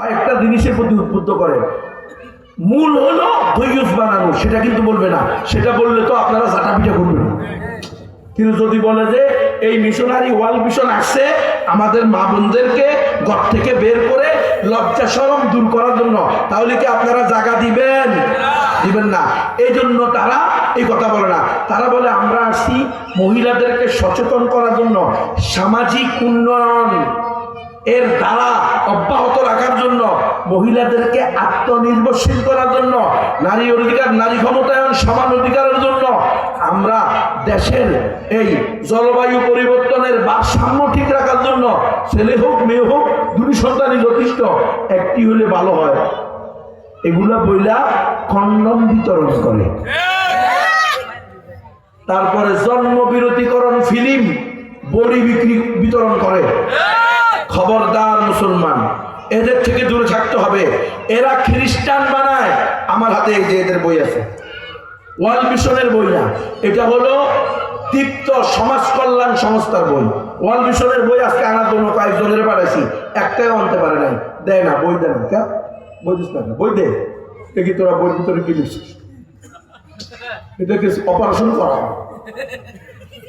কয়েকটা জিনিসের প্রতি উদ্বুদ্ধ করে। মূল হলো দৈয়স বানানো, সেটা কিন্তু বলবে না। সেটা বললে তো আপনারা জাটা পিঠা করবেন। কিন্তু যদি বলে যে এই মিশনারি ওয়াল মিশন আসছে, আমাদের মা বোনদেরকে ঘর থেকে বের করে লজ্জা সরম দূর করার জন্য, তাহলে কি আপনারা জায়গা দিবেন? দিবেন না। এই জন্য তারা এই কথা বলে না। তারা বলে, আমরা আসি মহিলাদেরকে সচেতন করার জন্য। সামাজিক উন্নয়ন। এর দ্বারা অব্যাহত রাখার জন্য, মহিলাদেরকে আত্মনির্ভরশীল করার জন্য, নারী অধিকার, নারী ক্ষমতায়ন সমান অধিকারের জন্য আমরা দেশের এই জলবায়ু পরিবর্তনের ভারসাম্য ঠিক রাখার জন্য, ছেলে হোক, মেয়ে হোক দুটি সন্তানই যথেষ্ট, একটি হলে ভালো হয়। এগুলা বইলা কন্ডম বিতরণ করে। তারপরে জন্ম ফিল্ম, বড়ি বিক্রি বিতরণ করে। খবরদার মুসলমান। এদের থেকে দূরে থাকতে হবে। এরা খ্রিস্টান বানায়। আমার হাতে এই যে এদের বই আছে। ওয়ার্ল্ড মিশনের বই না। এটা হলো দীপ্ত সমাজ কল্যাণ সংস্থার বই। ওয়ার্ল্ড মিশনের বই আজকে আনার জন্য কয়েকজনের পাঠাইছি। একটাও আনতে পারে নাই। দেয় না, বই দেয় না। কে? বই দিস না বই দে। দেখি তোরা বই ভিতরে কি লিখছিস। এটাকে অপারেশন করা হবে।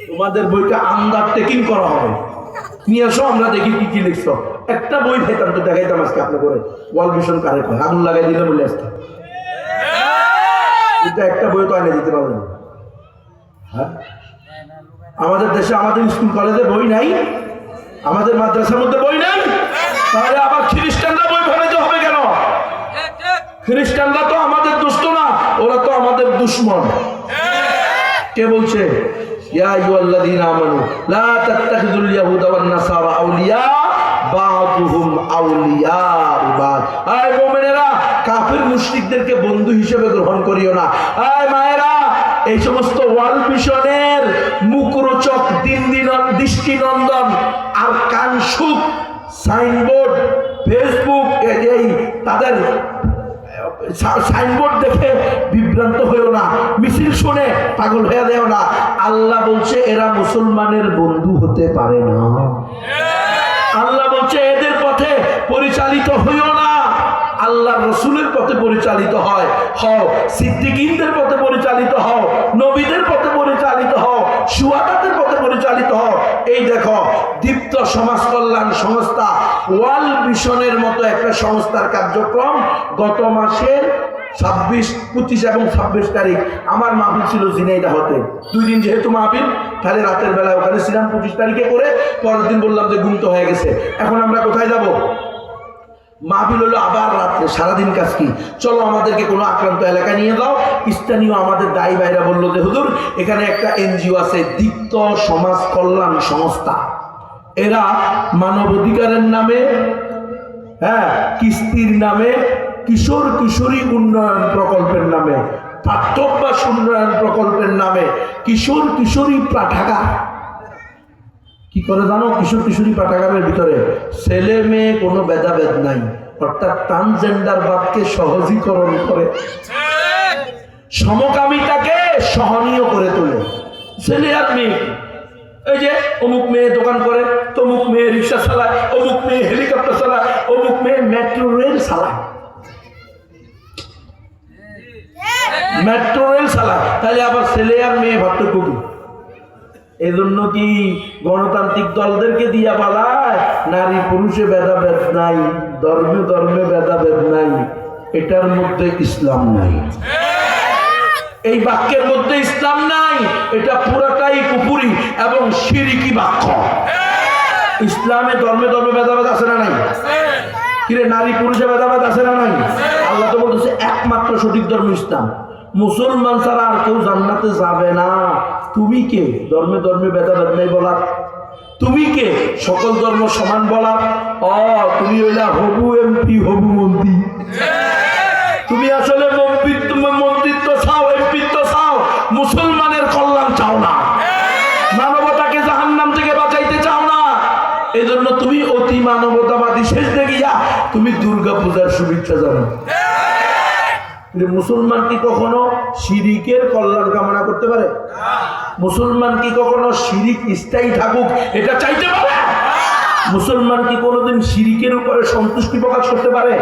তোমাদের বইটা আন্দার টেকিং করা হবে। নিয়ে আসো, আমরা দেখি কি কি লিখছ। একটা বই খাইতাম তো, দেখাইতাম আজকে আপনি করে ওয়ার্ল্ড মিশন কারে কয় আগুন লাগাই দিলে বলে আসতে এটা একটা বই তো এনে দিতে পারবেন। হ্যাঁ? আমাদের দেশে, আমাদের স্কুল কলেজে বই নাই। আমাদের মাদ্রাসার মধ্যে বই নাই। তাহলে আবার খ্রিস্টানরা বই বানাইতে হবে কেন? খ্রিস্টানরা তো আমাদের দুষ্ট না, ওরা তো আমাদের দুশ্মন। কে বলছে? বন্ধু হিসেবে গ্রহণ করিও না। আয় মায়েরা, এই সমস্ত ওয়ার্ল্ড মিশনের মুখরোচক দিন দিন দৃষ্টিনন্দন আর কান সুখ, সাইনবোর্ড, ফেসবুক এই- তাদের সাইনবোর্ড দেখে বিভ্রান্ত হয়েও না। মিছিল শুনে পাগল হয়ে দেও না। আল্লাহ বলছে, এরা মুসলমানের বন্ধু হতে পারে না। আল্লাহ বলছে, এদের পথে পরিচালিত হইও না। আল্লাহ রসুলের পথে পরিচালিত হয়। হও সিদ্দিকিনদের পথে পরিচালিত হও। নবীদের পথে পরিচালিত হও। সুয়াদাদের পথে পরিচালিত হও। এই দেখো, দীপ্ত সমাজ কল্যাণ সংস্থা ওয়াল মিশনের মতো একটা সংস্থার কার্যক্রম গত মাসের ছাব্বিশ, পঁচিশ এবং ছাব্বিশ তারিখ। আমার মাহফিল ছিল জিনাইদা হতে দুই দিন যেহেতু মাহফিল, তাহলে রাতের বেলায় ওখানে ছিলাম পঁচিশ তারিখে করে, পরের দিন বললাম যে গুমতো হয়ে গেছে। এখন আমরা কোথায় যাব? মাহফিল হলো আবার রাত্রে, সারাদিন কাজ কি? চলো আমাদেরকে কোনো আক্রান্ত এলাকা নিয়ে যাও। স্থানীয় আমাদের দায়ী ভাইরা বলল যে, হুজুর, এখানে একটা এনজিও আছে, দীপ্ত সমাজ কল্যাণ সংস্থা। এরা মানবাধিকারের নামে হ্যাঁ কিস্তির নামে, কিশোর কিশোরী উন্নয়ন প্রকল্পের নামে পাঠ্যভ্যাস উন্নয়ন প্রকল্পের নামে কিশোর কিশোরী পাঠাগার। কি করে জানো? কিশোর কিশোরী পাঠাগারের ভিতরে ছেলে মেয়ে কোনো ভেদাভেদ নাই। অর্থাৎ ট্রান্সজেন্ডার বাদকে সহজীকরণ করে, সমকামিতাকে সহনীয় করে তোলে। ছেলে আর মেয়ে এই যে অমুক মেয়ে দোকান করে তমুক মেয়ে রিক্সা চালায়, অমুক মেয়ে হেলিকপ্টার চালায়, অমুক মেয়ে মেট্রো রেল চালায়। মেট্রো রেল চালায়। তাহলে আবার ছেলে আর মেয়ে পার্থক্য কি? এই জন্য কি গণতান্ত্রিক দলদেরকে দিয়া বলায় নারী পুরুষে ভেদাভেদ নাই, ধর্মে ধর্মে ভেদাভেদ নাই। এটার মধ্যে ইসলাম নাই। এই বাক্যের মধ্যে ইসলাম নাই, এটা পুরাটাই কুপুরি এবং সিরিকি বাক্য। ইসলামে ধর্মে ধর্মে ভেদাভেদ আছে না নাই? কিরে, নারী পুরুষে ভেদাভেদ আছে না নাই? আল্লাহ তো বলতেছে, একমাত্র সঠিক ধর্ম ইসলাম। মুসলমান ছাড়া আর কেউ জান্নাতে যাবে না। তুমি কে? ধর্মে ধর্মে ভেদাভেদ নেই বলার। তুমি কে? সকল ধর্ম সমান বলার। অ, তুমি হইলা হবু এমপি, হবু মন্ত্রী। কিন্তু মুসলমান কি কখনো শিরিকের কল্যাণ কামনা করতে পারে? মুসলমান কি কখনো শিরিক স্থায়ী থাকুক, এটা চাইতে পারে? মুসলমান কি কোনোদিন শিরিকের উপরে সন্তুষ্টি প্রকাশ করতে পারে?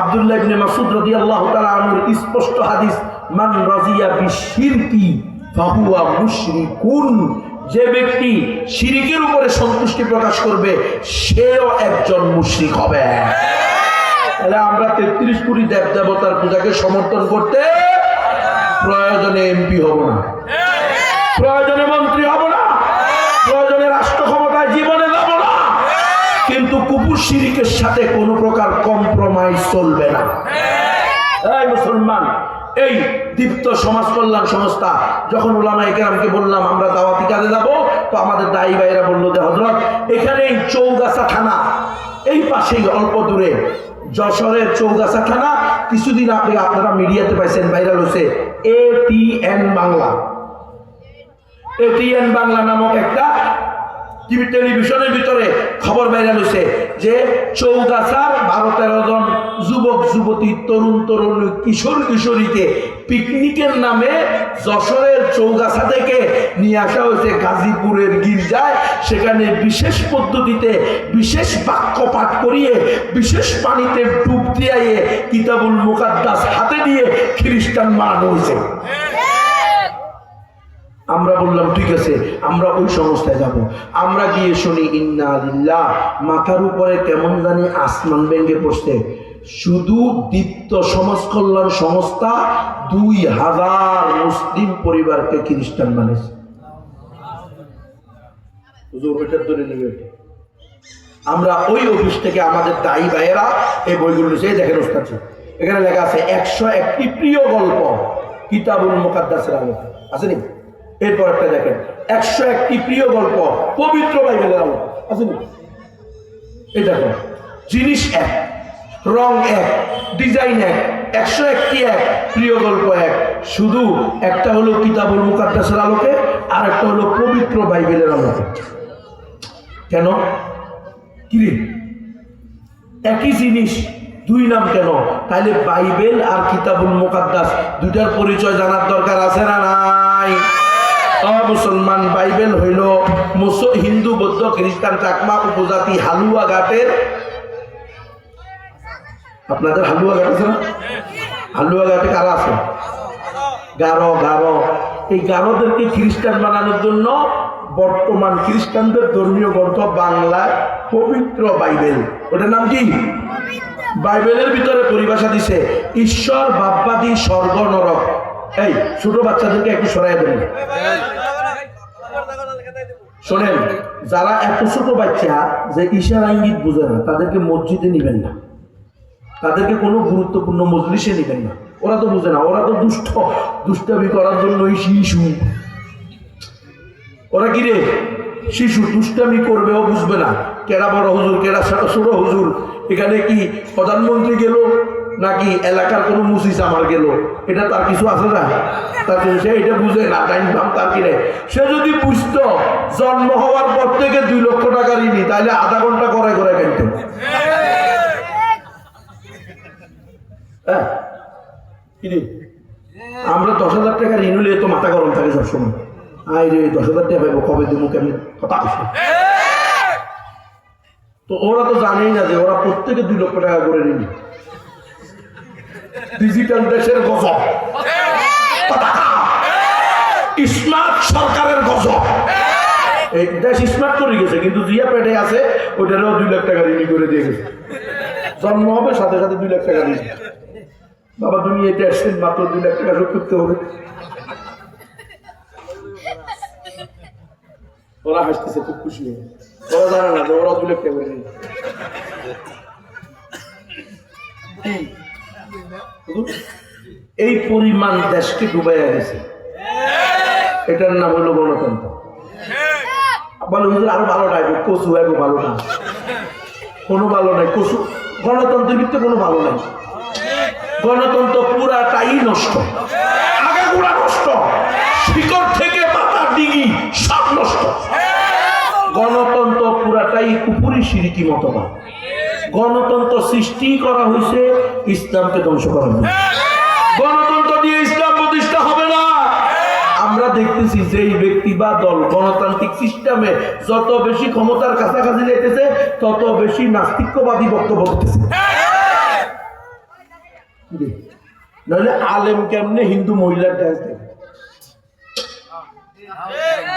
আব্দুল্লাহ ইবনে মাসুদ রাদিয়াল্লাহু তাআলা আনহুর স্পষ্ট হাদিস, মান রাজিয়া বিশিরকি ফাহুয়া মুশরিকুন। যে ব্যক্তি শিরিকের উপরে সন্তুষ্টি প্রকাশ করবে, সেও একজন মুশরিক হবে। তাহলে আমরা তেত্রিশ কোটি দেব দেবতার পূজাকে সমর্থন করতে প্রয়োজনে এমপি হব না। প্রয়োজনে মন্ত্রী হব না। প্রয়োজনে রাষ্ট্র ক্ষমতায় জীবনে যাব না। কিন্তু কুকুর শিরিকের সাথে কোনো প্রকার কম্প্রোমাইজ চলবে না। এই মুসলমান, এই দীপ্ত সমাজ কল্যাণ সংস্থা, যখন ওলামা একরামকে বললাম, আমরা দাওয়াতি কাজে যাব, তো আমাদের দায়ী ভাইরা বলল যে হজরত এখানেই চৌগাছা থানা, এই পাশেই অল্প দূরে যশোরের চৌগাছা থানা কিছুদিন আপনি আপনারা মিডিয়াতে পাইছেন, ভাইরাল হয়েছে এটিএন বাংলা। এটিএন বাংলা নামক একটা টেলিভিশনের ভিতরে খবর ভাইরাল হয়েছে যে চৌগাছার বারো তেরো জন যুবক, যুবতী, তরুণ তরুণ, কিশোর, কিশোরীকে পিকনিকের নামে যশোরের চৌগাছা থেকে নিয়ে আসা হয়েছে গাজীপুরের গির্জায়। সেখানে বিশেষ পদ্ধতিতে বিশেষ বাক্য পাঠ করিয়ে, বিশেষ পানিতে ডুব দিয়ে কিতাবুল মুকাদ্দাস হাতে দিয়ে খ্রিস্টান মানানো হয়েছে। আমরা বললাম, ঠিক আছে, আমরা ওই সংস্থায় যাব। আমরা গিয়ে শুনি, ইন্না মাথার উপরে কেমন জানি আসমান ভেঙে পড়ছে। শুধু দীপ্ত সমাজ কল্যাণ সংস্থা দুই হাজার মুসলিম পরিবারকে খ্রিস্টান বানিয়েছে। আমরা ওই অফিস থেকে আমাদের দায়ী ভাইয়েরা এই বইগুলো এই দেখেন এখানে লেখা আছে, একশো একটি প্রিয় গল্প কিতাবুল মুকাদ্দাসের আলোকে। আসেনি এরপর একটা দেখেন, একশো একটি প্রিয় গল্প পবিত্র বাইবেলের আলো আসেনি এই দেখো জিনিস এক। রং এক, ডিজাইন এক, একশো একটি এক, প্রিয় গল্প এক। শুধু একটা হলো কিতাবুল মুকাদ্দাসের আলোকে আর একটা হলো পবিত্র বাইবেলের আলোকে। কেন? কিরে? একই জিনিস, দুই নাম কেন? তাইলে বাইবেল আর কিতাবুল মুকাদ্দাস দুইটার পরিচয় জানার দরকার আছে না নাই? মুসলমান, বাইবেল হইল হিন্দু, বৌদ্ধ, খ্রিস্টান, চাকমা, উপজাতি, হালুয়া, ঘাটের আপনাদের হালুয়া ঘাট আছে না? হালুয়া ঘাটে কারা আছে? গারো গারো। এই গারোদেরকে খ্রিস্টান বানানোর জন্য বর্তমান খ্রিস্টানদের ধর্মীয় গ্রন্থ বাংলায় পবিত্র বাইবেল। ওটার নাম কি? বাইবেলের ভিতরে পরিভাষা দিছে, ঈশ্বর বাপবাদী স্বর্গ নরক এই, ছোট বাচ্চাদেরকে একটু সরাই দেবেন শোনেন, যারা এত ছোট বাচ্চা যে ইশারা ইঙ্গিত বুঝে না, তাদেরকে মসজিদে নিবেন না। তাদেরকে কোনো গুরুত্বপূর্ণ মজলিসে নেবেন না। ওরা তো বুঝে না, ওরা তো দুষ্ট। দুষ্টামি করার জন্য ওই শিশু। ওরা কি রে? শিশু দুষ্টামি করবে ও বুঝবে না। কেরা বড় হুজুর কেরা ছোট হুজুর? এখানে কি প্রধানমন্ত্রী গেল নাকি এলাকার কোনো মুসিস আমার গেল? এটা তার কিছু আছে না? তার কিছু- সে এটা বুঝে না টাইম ফাম তার কি রে? সে যদি বুঝতো জন্ম হওয়ার পর থেকে দুই লক্ষ টাকা ঋণী, তাহলে আধা ঘণ্টা করে করে কিনতো? হ্যাঁ? আমরা দশ হাজার টাকা ঋণ হলে তো মাথা গরম থাকে সবসময়। আই রে, দশ হাজার টাকা পাইবো, কবে দেবো কেমনি? কথা কইছে। তো ওরা তো জানেই না যে ওরা প্রত্যেকে দুই লক্ষ টাকা করে ঋণ। ডিজিটাল দেশের গজব। স্মার্ট সরকারের গজব। এই দেশ স্মার্ট করে গেছে, কিন্তু জিয়া পেটে আছে, ওইটারও দুই লাখ টাকা ঋণ করে দিয়ে গেছে। জন্ম হবে, সাথে সাথে দুই লাখ টাকা দিয়েছে বাবা, তুমি এটা আসছেন মাত্র দুই লাখ টাকা শোধ করতে হবে। ওরা হাসতেছে, খুব খুশি হয়ে। ওরা জানে না ওরা দুই লাখ টাকা এই পরিমাণ দেশকে ডুবাইয়া গেছে এটার নাম হলো গণতন্ত্র। আরও ভালো নাই, কচু আরও ভালো না কোনো ভালো নাই, কচু গণতন্ত্রের ভিতরে কোনো ভালো নাই। গণতন্ত্র পুরাটাই নষ্ট। আগাগোড়া নষ্ট। শিকড় থেকে পাতা ডিঙি সব নষ্ট। গণতন্ত্র পুরাটাই কুপুরি সিরিকি মতবাদ গণতন্ত্র সৃষ্টি করা হয়েছে ইসলামকে ধ্বংস জন্য। গণতন্ত্র দিয়ে ইসলাম প্রতিষ্ঠা হবে না আমরা দেখতেছি যে এই ব্যক্তি বা দল, গণতান্ত্রিক সিস্টেমে যত বেশি ক্ষমতার কাছাকাছি যেতেছে তত বেশি নাস্তিক্যবাদী বক্তব্য জি। নইলে আলেম কেমনে হিন্দু মহিলার ড্যান্স দেখে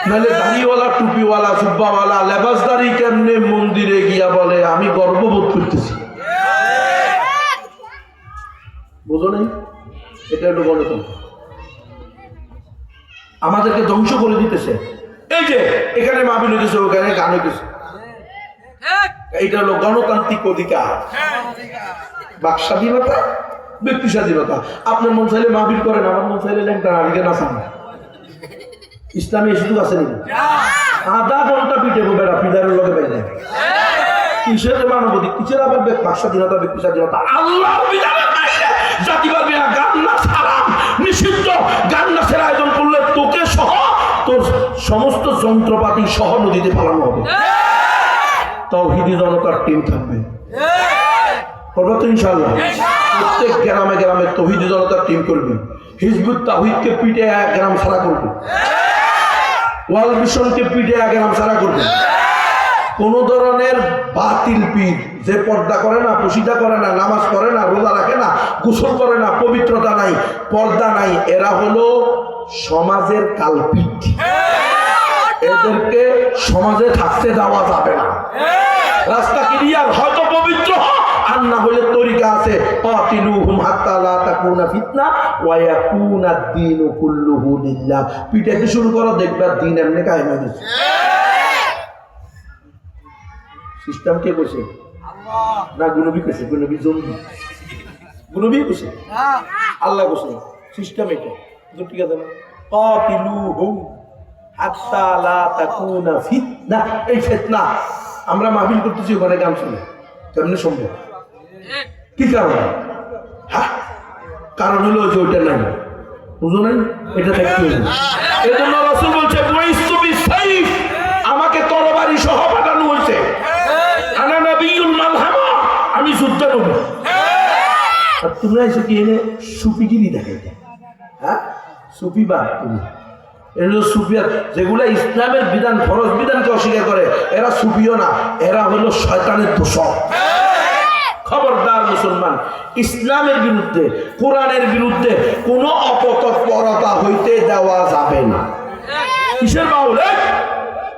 নাহলে দাড়িওয়ালা, টুপিওয়ালা সুব্বাওয়ালা লেবাসদারি কেমনে মন্দিরে গিয়া বলে, আমি গর্ববোধ করতেছি। বুঝো নেই? এটা হলো গণতন্ত্র আমাদেরকে ধ্বংস করে দিতেছে। এই যে, এখানে মাহবিল হইতেছে, ওখানে গান হইতেছে। এইটা হলো গণতান্ত্রিক অধিকার। বাক স্বাধীনতা ব্যক্তি স্বাধীনতা আপনার মন চাইলে মাহবিল করেন, আমার মন চাইলে ল্যাংটা নারীকে নাচান ইসলামী সুযোগ আছে আধা ঘণ্টা পিঠে বেড়া পিলারের লগে বেড়ে কিসের মানবাধিক কিসের আবার বাক স্বাধীনতা ব্যক্তি স্বাধীনতা আল্লাহ বিধানের বাইরে জাতি পারবে না, গান না ছাড়াম নিষিদ্ধ, গান না ছেড়ে সমস্ত যন্ত্রপাতি সহ নদীতে পালানো হবে। তৌহিদি জনতার টিম থাকবে। করব তো ইনশাল্লাহ প্রত্যেক গ্রামে গ্রামে তহিদ জনতার টিম করবে। হিজবুত তাহিদকে পিঠে এক গ্রাম সারা করবে। ওয়াল মিশনকে পিঠে এক গ্রাম সারা করবে। কোন ধরনের বাতিল পীর যে পর্দা করে না পুশিদা করে না নামাজ পড়ে না রোজা রাখে না গোসল করে না পবিত্রতা নাই পর্দা নাই এরা হলো সমাজের কালপিট এদেরকে সমাজে থাকতে দেওয়া যাবে না। রাস্তা ক্লিয়ার হয়তো পবিত্র আর না হলে তরিকা আছে কাতিলুহুম হাত্তা লা তাকুনা ফিতনা ওয়া ইয়াকুনা দ্বীনু কুল্লুহু লিল্লাহ। পিটাইতে শুরু করো দেখবা দিন এমনি কায়েম হয়ে গেছে। সিস্টেম কে না গুনবি কইছে গুনবি গুনবি কইছে আল্লাহ কইছে সিস্টেম এটা। ঠিক আছে না আমরা মাহফিল করতেছি, ওখানে গান শুনে। কেমনে সম্ভব? কি কারণ? হ্যাঁ? কারণ হলো যে ওইটা নাই। বুঝো নাই? এটা দেখতে হবে। এই জন্য রসুল বলছে আমাকে তরবারি সহ পাঠানো হয়েছে। আমি যুদ্ধ নেব আর তোমরা এসে কি এনে সুপিগিরি দেখাইতে? হ্যাঁ? সুফি বা তুমি? এগুলো সুফিয়ার যেগুলো ইসলামের বিধান, ফরজ বিধানকে অস্বীকার করে, এরা সুফিও না, এরা হলো শয়তানের দোষক। খবরদার মুসলমান, ইসলামের বিরুদ্ধে, কোরআনের বিরুদ্ধে কোনো অপতৎপরতা হইতে দেওয়া যাবে না। কিসের বাউল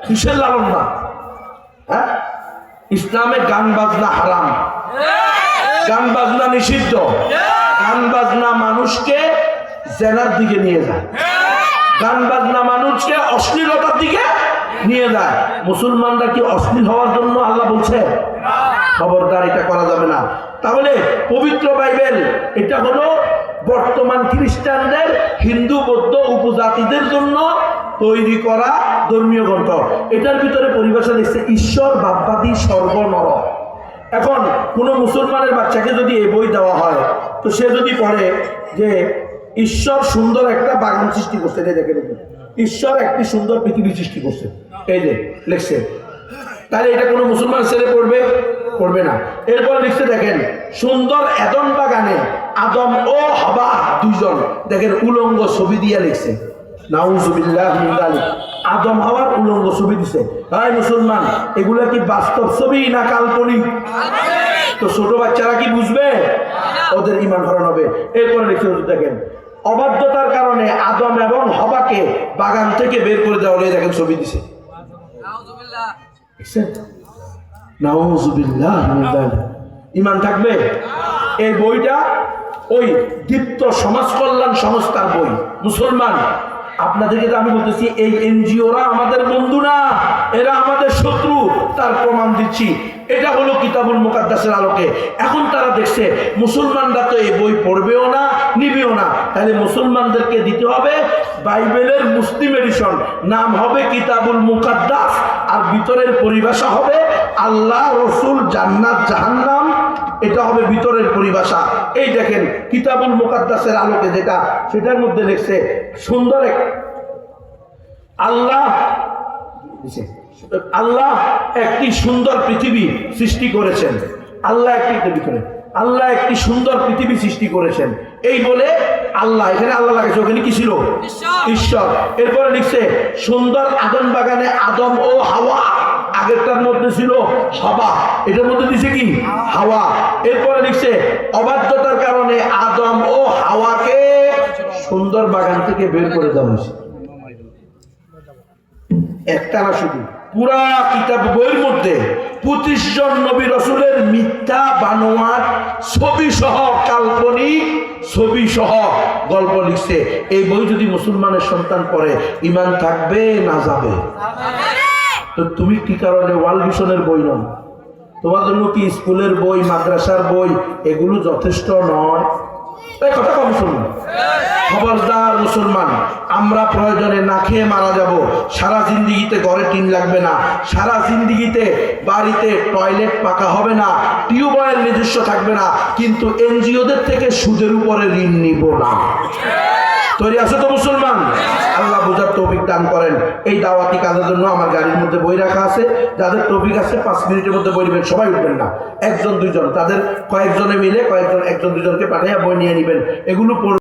কিসের লালন না? হ্যাঁ? ইসলামে গান বাজনা হারাম। গান বাজনা নিষিদ্ধ। গান বাজনা মানুষকে জেনার দিকে নিয়ে যায়। গান বাজনা মানুষকে অশ্লীলতার দিকে নিয়ে যায়। মুসলমানরা কি অশ্লীল হওয়ার জন্য আল্লাহ বলছে? খবরদার, এটা করা যাবে না। তাহলে পবিত্র বাইবেল, এটা হলো বর্তমান খ্রিস্টানদের হিন্দু, বৌদ্ধ উপজাতিদের জন্য তৈরি করা ধর্মীয় গ্রন্থ। এটার ভিতরে পরিভাষা লিখছে, ঈশ্বর বাপবাদী সর্বনর। এখন কোনো মুসলমানের বাচ্চাকে যদি এই বই দেওয়া হয়, তো সে যদি পড়ে যে ঈশ্বর সুন্দর একটা বাগান সৃষ্টি করছে এই দেখে দেখুন ঈশ্বর একটি সুন্দর পৃথিবী সৃষ্টি করছে। এই যে লিখছে। তাহলে এটা কোনো মুসলমান ছেলে পড়বে? পড়বে না। এরপর লিখতে দেখেন সুন্দর এদন বাগানে আদম ও হবা দুইজন দেখেন উলঙ্গ ছবি দিয়ে লিখছে। আদম হওয়ার উলঙ্গ ছবি দিছে। ভাই মুসলমান এগুলা কি বাস্তব ছবি না কাল্পনিক? তো ছোট বাচ্চারা কি বুঝবে? ওদের ইমান হারান হবে। এরপরে লিখতে দেখেন অবাধ্যতার কারণে আদম এবং হবাকে বাগান থেকে বের করে দেওয়া হলে। দেখেন ছবি দিছে। মিন। ইমান থাকবে? এই বইটা ওই দীপ্ত সমাজ কল্যাণ সংস্থার বই। মুসলমান আপনাদেরকে আমি বলতেছি, এই এনজিওরা আমাদের বন্ধু না, এরা আমাদের শত্রু, তার প্রমাণ দিচ্ছি। এটা হলো কিতাবুল মুকাদ্দাসের আলোকে। এখন তারা দেখছে, মুসলমানরা তো এই বই পড়বেও না, নিবেও না। তাহলে মুসলমানদেরকে দিতে হবে বাইবেলের মুসলিম এডিশন। নাম হবে কিতাবুল মুকাদ্দাস, আর ভিতরের পরিভাষা হবে আল্লাহ রসুল জান্নাত জাহান্নাম। এটা হবে ভিতরের পরিভাষা। এই দেখেন কিতাবুল মুকাদ্দাসের আলোকে যেটা সেটার মধ্যে লিখছে সুন্দর এক আল্লাহ আল্লাহ একটি সুন্দর পৃথিবী সৃষ্টি করেছেন। আল্লাহ একটি ভিতরে। আল্লাহ একটি সুন্দর পৃথিবী সৃষ্টি করেছেন। এই বলে আল্লাহ এখানে আল্লাহ লাগাইছে ওখানে কি ছিল? ঈশ্বর। এরপরে লিখছে সুন্দর আদম বাগানে আদম ও হাওয়া। আগেরটার মধ্যে ছিল হাওয়া। এটার মধ্যে দিছে কি? হাওয়া। এরপরে লিখছে, অবাধ্যতার কারণে আদম ও হাওয়াকে সুন্দর বাগান থেকে বের করে দেওয়া হয়েছে। শুধু। পুরা কিতাব বইয়ের মধ্যে পঁচিশ জন নবী রসুলের মিথ্যা বানোয়ার ছবি সহ কাল্পনিক ছবি সহ গল্প লিখছে। এই বই যদি মুসলমানের সন্তান পড়ে ইমান থাকবে না যাবে? তো তুমি কি কারণে ওয়ার্ল্ড ভিশনের বই নয় তোমার জন্য কি স্কুলের বই, মাদ্রাসার বই, এগুলো যথেষ্ট নয়? এই কথা কম শুনুন খবরদার মুসলমান, আমরা প্রয়োজনে না খেয়ে মারা যাব। সারা জিন্দিগিতে ঘরে টিন লাগবে না। সারা জিন্দিগিতে বাড়িতে টয়লেট পাকা হবে না। টিউবওয়েল নিজস্ব থাকবে না। কিন্তু এনজিওদের থেকে সুদের উপরে ঋণ নিব না। তৈরি আছে তো মুসলমান? আল্লাহ বোঝার টপিক দান করেন। এই দাওয়াতি কাজের জন্য আমার গাড়ির মধ্যে বই রাখা আছে। যাদের টপিক আছে, পাঁচ মিনিটের মধ্যে বই নেবেন, সবাই উঠবেন না। একজন, দুইজন, তাদের কয়েকজনে মিলে কয়েকজন, একজন দুজনকে পাঠাইয়া বই নিয়ে নেবেন। এগুলো